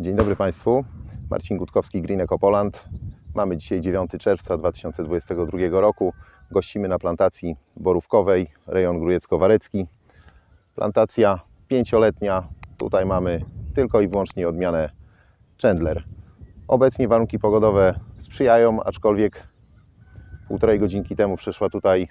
Dzień dobry Państwu. Marcin Gutkowski, Green Eco Poland. Mamy dzisiaj 9 czerwca 2022 roku. Gościmy na plantacji borówkowej, rejon Grujecko-Warecki. Plantacja pięcioletnia. Tutaj mamy tylko i wyłącznie odmianę Chandler. Obecnie warunki pogodowe sprzyjają, aczkolwiek półtorej godzinki temu przeszła tutaj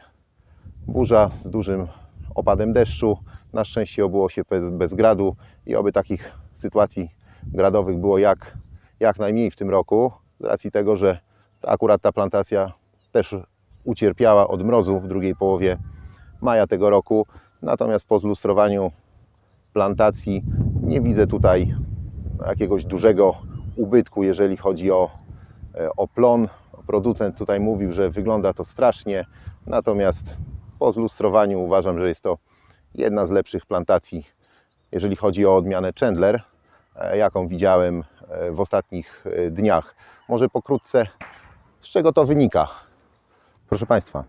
burza z dużym opadem deszczu. Na szczęście obyło się bez, bez gradu i oby takich sytuacji gradowych było jak, jak najmniej w tym roku, z racji tego, że akurat ta plantacja też ucierpiała od mrozu w drugiej połowie maja tego roku. Natomiast po zlustrowaniu plantacji nie widzę tutaj jakiegoś dużego ubytku, jeżeli chodzi o, e, o plon. Producent tutaj mówił, że wygląda to strasznie, natomiast po zlustrowaniu uważam, że jest to jedna z lepszych plantacji, jeżeli chodzi o odmianę Chandler, jaką widziałem e, w ostatnich e, dniach. Może pokrótce, z czego to wynika? Proszę Państwa,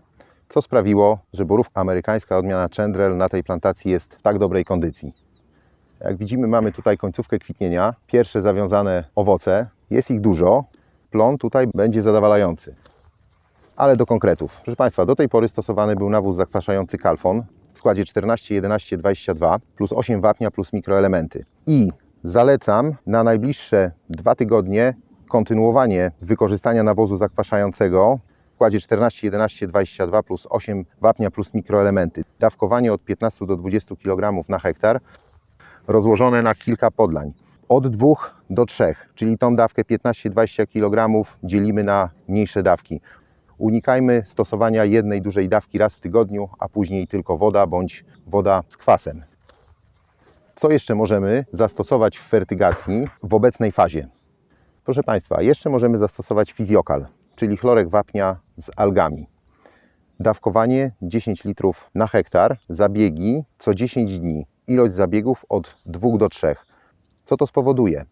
co sprawiło, że borówka amerykańska odmiana Chandler na tej plantacji jest w tak dobrej kondycji? Jak widzimy, mamy tutaj końcówkę kwitnienia, pierwsze zawiązane owoce, jest ich dużo, plon tutaj będzie zadowalający. Ale do konkretów. Proszę Państwa, do tej pory stosowany był nawóz zakwaszający Calfon w składzie 14, 11, 22 plus 8 wapnia plus mikroelementy. I zalecam na najbliższe dwa tygodnie kontynuowanie wykorzystania nawozu zakwaszającego w składzie 14, 11, 22 plus 8 wapnia plus mikroelementy. Dawkowanie od 15 do 20 kg na hektar rozłożone na kilka podlań. Od 2 do 3, czyli tą dawkę 15-20 kg dzielimy na mniejsze dawki. Unikajmy stosowania jednej dużej dawki raz w tygodniu, a później tylko woda bądź woda z kwasem. Co jeszcze możemy zastosować w fertygacji w obecnej fazie? Proszę Państwa, jeszcze możemy zastosować fizjokal, czyli chlorek wapnia z algami. Dawkowanie 10 litrów na hektar, zabiegi co 10 dni. Ilość zabiegów od 2 do 3. Co to spowoduje?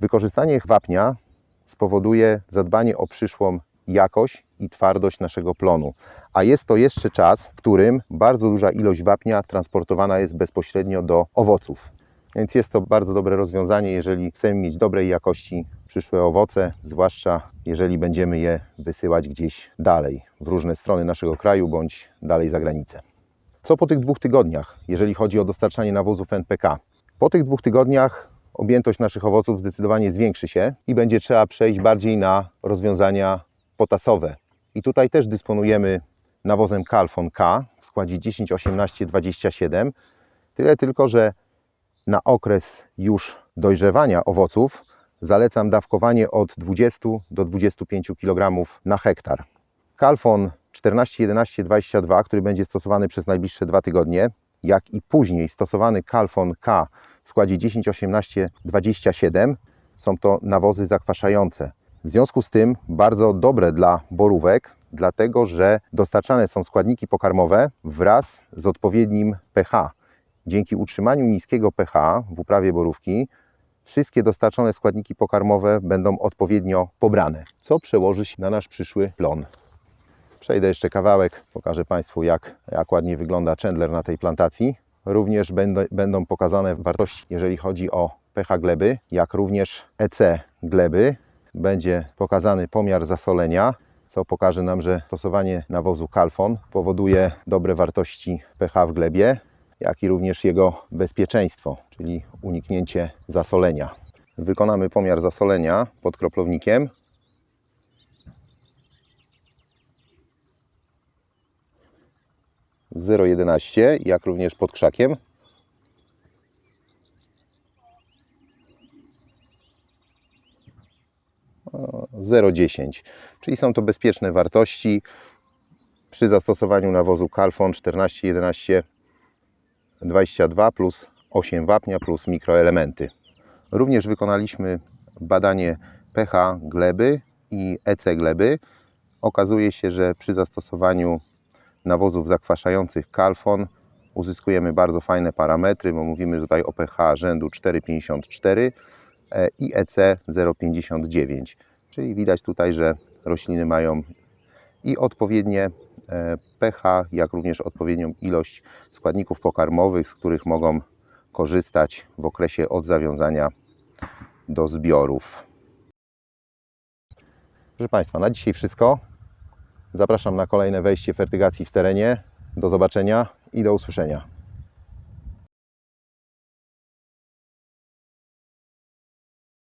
Wykorzystanie wapnia spowoduje zadbanie o przyszłą jakość i twardość naszego plonu. A jest to jeszcze czas, w którym bardzo duża ilość wapnia transportowana jest bezpośrednio do owoców. Więc jest to bardzo dobre rozwiązanie, jeżeli chcemy mieć dobrej jakości przyszłe owoce, zwłaszcza jeżeli będziemy je wysyłać gdzieś dalej, w różne strony naszego kraju bądź dalej za granicę. Co po tych dwóch tygodniach, jeżeli chodzi o dostarczanie nawozów NPK? Po tych dwóch tygodniach objętość naszych owoców zdecydowanie zwiększy się i będzie trzeba przejść bardziej na rozwiązania potasowe. I tutaj też dysponujemy nawozem Calfon K w składzie 10, 18, 27. Tyle tylko, że na okres już dojrzewania owoców zalecam dawkowanie od 20 do 25 kg na hektar. Calfon 14, 11, 22, który będzie stosowany przez najbliższe dwa tygodnie, jak i później stosowany Calfon K w składzie 10, 18, 27 są to nawozy zakwaszające. W związku z tym bardzo dobre dla borówek, dlatego że dostarczane są składniki pokarmowe wraz z odpowiednim pH. Dzięki utrzymaniu niskiego pH w uprawie borówki wszystkie dostarczone składniki pokarmowe będą odpowiednio pobrane, co przełoży się na nasz przyszły plon. Przejdę jeszcze kawałek, pokażę Państwu jak, jak ładnie wygląda Chandler na tej plantacji. Również będą, będą pokazane wartości, jeżeli chodzi o pH gleby, jak również EC gleby. Będzie pokazany pomiar zasolenia, co pokaże nam, że stosowanie nawozu Calfon powoduje dobre wartości pH w glebie, jak i również jego bezpieczeństwo, czyli uniknięcie zasolenia. Wykonamy pomiar zasolenia pod kroplownikiem. Zero jedenaście, jak również pod krzakiem. 0,10, czyli są to bezpieczne wartości przy zastosowaniu nawozu Calfon 14, 11, 22 plus 8 wapnia plus mikroelementy. Również wykonaliśmy badanie pH gleby i EC gleby. Okazuje się, że przy zastosowaniu nawozów zakwaszających Calfon uzyskujemy bardzo fajne parametry, bo mówimy tutaj o pH rzędu 4,54 e, i EC 0,59. Czyli widać tutaj, że rośliny mają i odpowiednie e, pH, jak również odpowiednią ilość składników pokarmowych, z których mogą korzystać w okresie od zawiązania do zbiorów. Proszę Państwa, na dzisiaj wszystko. Zapraszam na kolejne wejście fertygacji w terenie. Do zobaczenia i do usłyszenia.